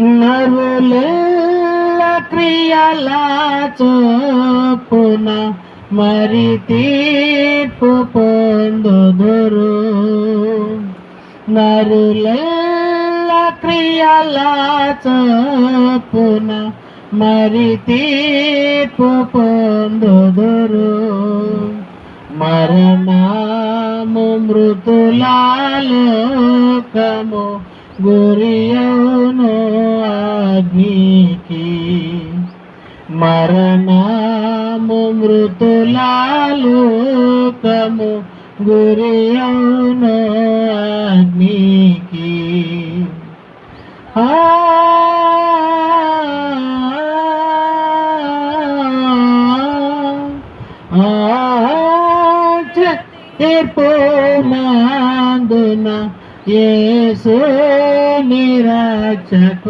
నరుల క్రియల చొప్పున మరి తీర్పు పొందుదురు. నరుల క్రియల చొప్పున మరి తీర్పు పొందుదురు. మరణము మృతులాలోకము గురియను అగ్నికి మరణము మృతులాలోకము గురియను అగ్నికి ఆ తీర్పు మందున ये से मेरा चको